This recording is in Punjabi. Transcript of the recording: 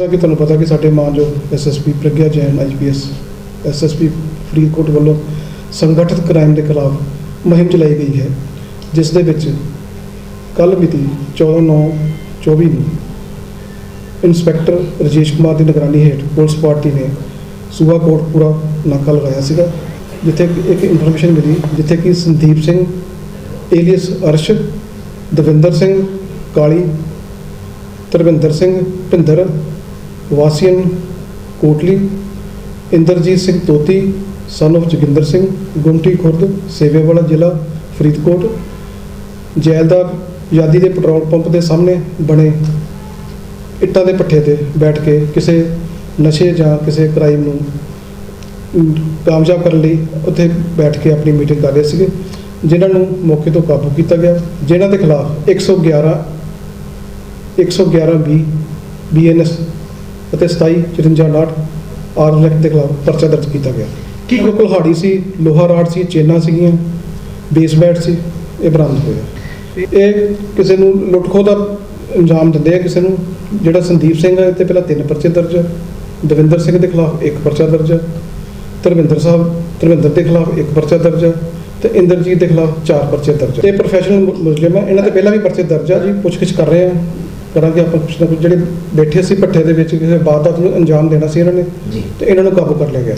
ਜਿਵੇਂ ਕਿ ਤੁਹਾਨੂੰ ਪਤਾ ਕਿ ਸਾਡੇ ਮਾਨਯੋਗ SSP Pragya Jain IPS SSP Faridkot ਵੱਲੋਂ ਸੰਗਠਿਤ ਕ੍ਰਾਈਮ ਦੇ ਖਿਲਾਫ ਮੁਹਿੰਮ ਚਲਾਈ ਗਈ ਹੈ, ਜਿਸ ਦੇ ਵਿੱਚ ਕੱਲ੍ਹ ਮਿਤੀ 14/9/24 ਨੂੰ ਇੰਸਪੈਕਟਰ ਰਜੇਸ਼ ਕੁਮਾਰ ਦੀ ਨਿਗਰਾਨੀ ਹੇਠ ਪੁਲਿਸ ਪਾਰਟੀ ਨੇ ਸੂਆ ਕੋਟਪੂਰਾ ਨਾਕਾ ਲਗਾਇਆ ਸੀਗਾ, ਜਿੱਥੇ ਇੱਕ ਇਨਫੋਰਮੇਸ਼ਨ ਮਿਲੀ, ਜਿੱਥੇ ਕਿ ਸੰਦੀਪ ਸਿੰਘ, ਏਲੀਅਸ ਅਰਸ਼, ਦਵਿੰਦਰ ਸਿੰਘ, ਕਾਲੀ ਧਰਮਿੰਦਰ ਸਿੰਘ, ਭਿੰਦਰ ਵਾਸੀਅਨ ਕੋਟਲੀ, ਇੰਦਰਜੀਤ ਸਿੰਘ ਤੋਤੀ ਸਨ of ਜੋਗਿੰਦਰ ਸਿੰਘ, ਗੁੰਮਟੀ ਖੁਰਦ, ਸੇਵੇਵਾਲਾ ਜ਼ਿਲ੍ਹਾ, ਫਰੀਦਕੋਟ, ਜੈਲਦਾਰ ਯਾਦੀ ਦੇ ਪੈਟਰੋਲ ਪੰਪ ਦੇ ਸਾਹਮਣੇ ਬਣੇ ਇੱਟਾਂ ਦੇ ਪੱਠੇ ਤੇ ਬੈਠ ਕੇ ਕਿਸੇ ਨਸ਼ੇ ਜਾਂ ਕਿਸੇ ਕ੍ਰਾਈਮ ਨੂੰ ਕਾਮਯਾਬ ਕਰਨ ਲਈ ਉੱਥੇ ਬੈਠ ਕੇ ਆਪਣੀ ਮੀਟਿੰਗ ਕਰ ਰਹੇ ਸੀਗੇ, ਜਿਨ੍ਹਾਂ ਨੂੰ ਮੌਕੇ ਤੋਂ ਕਾਬੂ ਕੀਤਾ ਗਿਆ, ਜਿਨ੍ਹਾਂ ਦੇ ਖਿਲਾਫ 111 111 ਬੀ ਬੀਐਨਐਸ ਅਤੇ 27 54 ਆਰ ਐਕਟ ਦੇ ਖਿਲਾਫ ਪਰਚਾ ਦਰਜ ਕੀਤਾ ਗਿਆ। ਕੀ ਕੋਈ ਕੁਲਹਾੜੀ ਸੀ ਲੋਹਾ ਰਾਡ ਸੀ ਚੇਨਾਂ ਸੀਗੀਆਂ ਬੇਸ ਬੈਟ ਸੀ ਇਹ ਬਰਾਮਦ ਹੋਇਆ ਇਹ ਕਿਸੇ ਨੂੰ ਲੁੱਟਖੋ ਦਾ ਇੰਜਾਮ ਦਿੰਦੇ ਆ ਕਿਸੇ ਨੂੰ ਜਿਹੜਾ ਸੰਦੀਪ ਸਿੰਘ ਹੈ ਤੇ ਪਹਿਲਾਂ ਤਿੰਨ ਪਰਚੇ ਦਰਜ ਹੈ ਦਵਿੰਦਰ ਸਿੰਘ ਦੇ ਖਿਲਾਫ ਇੱਕ ਪਰਚਾ ਦਰਜ ਹੈ ਧਰਮਿੰਦਰ ਸਾਹਿਬ ਧਰਮਿੰਦਰ ਦੇ ਖਿਲਾਫ ਇੱਕ ਪਰਚਾ ਦਰਜ ਹੈ ਤੇ ਇੰਦਰਜੀਤ ਦੇ ਖਿਲਾਫ ਚਾਰ ਪਰਚੇ ਦਰਜ ਹੈ ਇਹ ਪ੍ਰੋਫੈਸ਼ਨਲ ਮੁਜਰਮ ਹੈ ਇਹਨਾਂ ਦੇ ਪਹਿਲਾਂ ਵੀ ਪਰਚੇ ਦਰਜ ਆ। ਜੀ ਪੁੱਛਗਿੱਛ ਕਰ ਰਹੇ ਆ। ਕਰਾਂਗੇ ਆਪਾਂ ਕੁਛ ਨਾ ਕੁਛ। ਜਿਹੜੇ ਬੈਠੇ ਸੀ ਭੱਠੇ ਦੇ ਵਿੱਚ ਕਿਸੇ ਵਾਰਦਾਤ ਨੂੰ ਅੰਜਾਮ ਦੇਣਾ ਸੀ ਇਹਨਾਂ ਨੇ ਜੀ। ਤੇ ਇਹਨਾਂ ਨੂੰ ਕਾਬੂ ਕਰ ਲਿਆ ਗਿਆ।